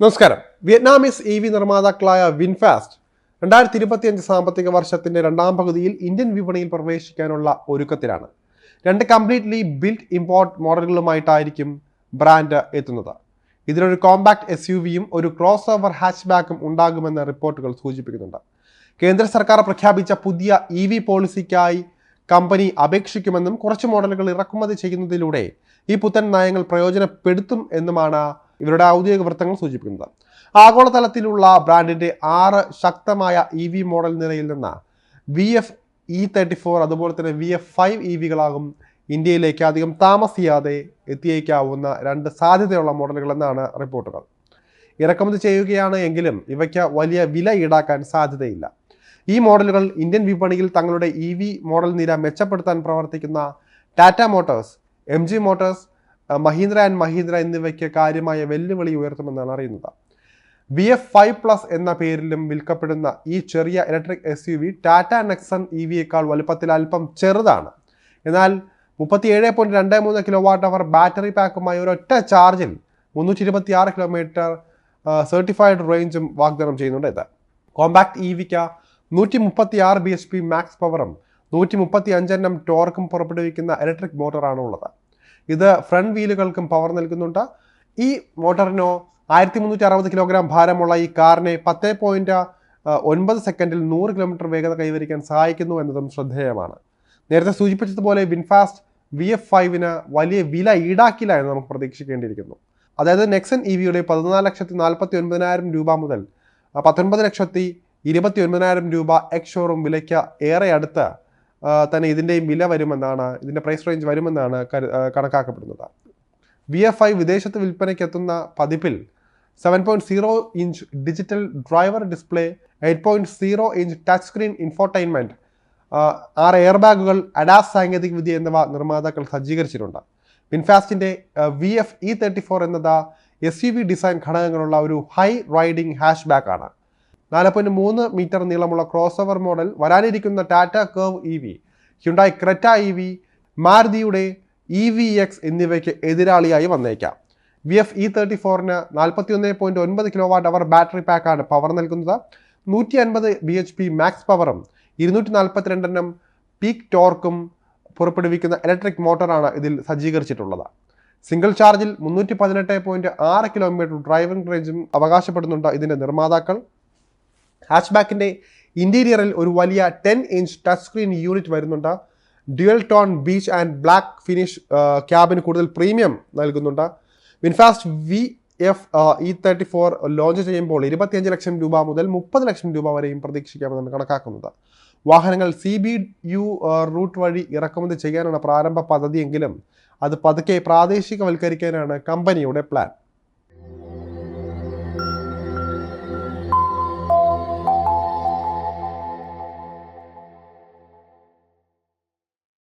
നമസ്കാരം. Vietnamese E V നിർമ്മാതാക്കളായ VinFast രണ്ടായിരത്തി ഇരുപത്തിയഞ്ച് സാമ്പത്തിക വർഷത്തിന്റെ രണ്ടാം പകുതിയിൽ ഇന്ത്യൻ വിപണിയിൽ പ്രവേശിക്കാനുള്ള ഒരുക്കത്തിലാണ്. രണ്ട് കംപ്ലീറ്റ്ലി ബിൽറ്റ് ഇമ്പോർട്ട് മോഡലുകളുമായിട്ടായിരിക്കും ബ്രാൻഡ് എത്തുന്നത്. ഇതിലൊരു കോമ്പാക്ട് എസ് യു വിയും ഒരു ക്രോസ് ഓവർ ഹാച്ച് ബാക്കും ഉണ്ടാകുമെന്ന് റിപ്പോർട്ടുകൾ സൂചിപ്പിക്കുന്നുണ്ട്. കേന്ദ്ര സർക്കാർ പ്രഖ്യാപിച്ച പുതിയ ഇ വി പോളിസിക്കായി കമ്പനി അപേക്ഷിക്കുമെന്നും കുറച്ച് മോഡലുകൾ ഇറക്കുമതി ചെയ്യുന്നതിലൂടെ ഈ പുത്തൻ നയങ്ങൾ പ്രയോജനപ്പെടുത്തും എന്നുമാണ് ഇവരുടെ ഔദ്യോഗിക വൃത്തങ്ങൾ സൂചിപ്പിക്കുന്നത്. ആഗോളതലത്തിലുള്ള ബ്രാൻഡിന്റെ ആറ് ശക്തമായ ഇ വി മോഡൽ നിരയിൽ നിന്ന് V F E thirty four അതുപോലെ തന്നെ വി എഫ് ഫൈവ് ഇ വികളാകും ഇന്ത്യയിലേക്ക് അധികം താമസിയാതെ എത്തിയേക്കാവുന്ന രണ്ട് സാധ്യതയുള്ള മോഡലുകൾ എന്നാണ് റിപ്പോർട്ടുകൾ. ഇറക്കുമതി ചെയ്യുകയാണ് എങ്കിലും ഇവയ്ക്ക് വലിയ വില ഈടാക്കാൻ സാധ്യതയില്ല. ഈ മോഡലുകൾ ഇന്ത്യൻ വിപണിയിൽ തങ്ങളുടെ ഇ വി മോഡൽ നിര മെച്ചപ്പെടുത്താൻ പ്രവർത്തിക്കുന്ന Tata Motors M G Motors Mahindra and Mahindra എന്നിവയ്ക്ക് കാര്യമായ വെല്ലുവിളി ഉയർത്തുമെന്നാണ് അറിയുന്നത്. ബി എഫ് ഫൈവ് പ്ലസ് എന്ന പേരിലും വിൽക്കപ്പെടുന്ന ഈ ചെറിയ electric S U V Tata Nexon E വിയേക്കാൾ വലുപ്പത്തിൽ അല്പം ചെറുതാണ്. എന്നാൽ മുപ്പത്തിയേഴ് പോയിന്റ് രണ്ട് മൂന്ന് കിലോ വാട്ട് അവർ ബാറ്ററി പാക്കുമായി ഒരൊറ്റ ചാർജിൽ മുന്നൂറ്റി ഇരുപത്തി ആറ് കിലോമീറ്റർ സർട്ടിഫൈഡ് റേഞ്ചും വാഗ്ദാനം ചെയ്യുന്നുണ്ട് ഇത്. കോമ്പാക്ട് ഇ വിക്ക് നൂറ്റി മുപ്പത്തി ആറ് ബി എച്ച് പി മാക്സ് പവറും നൂറ്റി മുപ്പത്തി അഞ്ചെണ്ണം ടോർക്കും പുറപ്പെടുവിക്കുന്ന ഇലക്ട്രിക് മോട്ടറാണ് ഉള്ളത് ഇത് ഫ്രണ്ട് വീലുകൾക്കും പവർ നൽകുന്നുണ്ട്. ഈ മോട്ടറിനോ ആയിരത്തി മുന്നൂറ്റി അറുപത് കിലോഗ്രാം ഭാരമുള്ള ഈ കാറിനെ പത്ത് പോയിന്റ് ഒൻപത് സെക്കൻഡിൽ നൂറ് കിലോമീറ്റർ വേഗത കൈവരിക്കാൻ സഹായിക്കുന്നു എന്നതും ശ്രദ്ധേയമാണ്. നേരത്തെ സൂചിപ്പിച്ചതുപോലെ വിൻഫാസ്റ്റ് വി എഫ് ഫൈവിന് വലിയ വില ഈടാക്കില്ല എന്ന് നമുക്ക് പ്രതീക്ഷിക്കേണ്ടിയിരിക്കുന്നു. അതായത് നെക്സൺ ഇ വിയുടെ പതിനാല് ലക്ഷത്തി നാൽപ്പത്തി ഒൻപതിനായിരം രൂപ മുതൽ പത്തൊൻപത് ലക്ഷത്തി ഇരുപത്തി ഒൻപതിനായിരം രൂപ എക്സ് ഷോറൂം വിലയ്ക്ക് ഏറെ അടുത്ത് തന്നെ ഇതിന്റെയും വില വരുമെന്നാണ് ഇതിന്റെ പ്രൈസ് റേഞ്ച് വരുമെന്നാണ് കണക്കാക്കപ്പെടുന്നത്. വി എഫ് ഐ വിദേശത്ത് വിൽപ്പനയ്ക്ക് എത്തുന്ന പതിപ്പിൽ seven point zero inch digital driver display eight point zero inch touch screen infotainment ആറ് എയർ ബാഗുകൾ അഡാസ് സാങ്കേതികവിദ്യ എന്നിവ നിർമ്മാതാക്കൾ സജ്ജീകരിച്ചിട്ടുണ്ട്. വിൻഫാസ്റ്റിന്റെ V F E thirty four എന്നത് എസ് യു വി ഡിസൈൻ ഘടകങ്ങളുള്ള ഒരു ഹൈ റൈഡിംഗ് ഹാഷ് ബാക്ക് ആണ്. നാല് പോയിന്റ് മൂന്ന് മീറ്റർ നീളമുള്ള ക്രോസ് ഓവർ മോഡൽ വരാനിരിക്കുന്ന Tata curve E V Hyundai Creta E V മാരുതിയുടെ E V X എന്നിവയ്ക്ക് എതിരാളിയായി വന്നേക്കാം. വി എഫ് ഇ തേർട്ടി ഫോറിന് നാൽപ്പത്തി ഒന്ന് പോയിന്റ് ഒൻപത് കിലോ വാട്ട് അവർ ബാറ്ററി പാക്കാണ് പവർ നൽകുന്നത്. നൂറ്റി അൻപത് ബി എച്ച് പി മാക്സ് പവറും ഇരുന്നൂറ്റി നാൽപ്പത്തിരണ്ടെണ്ണം പീക്ക് ടോർക്കും പുറപ്പെടുവിക്കുന്ന ഇലക്ട്രിക് മോട്ടറാണ് ഇതിൽ സജ്ജീകരിച്ചിട്ടുള്ളത്. സിംഗിൾ ചാർജിൽ മുന്നൂറ്റി പതിനെട്ട് പോയിന്റ് ആറ് കിലോമീറ്റർ ഡ്രൈവിംഗ് റേഞ്ചും അവകാശപ്പെടുന്നുണ്ട് ഇതിന്റെ നിർമ്മാതാക്കൾ. ഹാച്ച്ബാക്കിന്റെ ഇന്റീരിയറിൽ ഒരു വലിയ ten inch touch screen unit വരുന്നുണ്ട് dual tone beige and black finish ക്യാബിന് കൂടുതൽ പ്രീമിയം നൽകുന്നുണ്ട്. VinFast V F E thirty four launch ചെയ്യുമ്പോൾ ഇരുപത്തിയഞ്ച് ലക്ഷം രൂപ മുതൽ മുപ്പത് ലക്ഷം രൂപ വരെയും പ്രതീക്ഷിക്കാമെന്നാണ് കണക്കാക്കുന്നത്. വാഹനങ്ങൾ സി ബി യു റൂട്ട് വഴി ഇറക്കുമതി ചെയ്യാനാണ് പ്രാരംഭ പദ്ധതിയെങ്കിലും അത് പതുക്കെ പ്രാദേശികവൽക്കരിക്കാനാണ് കമ്പനിയുടെ പ്ലാൻ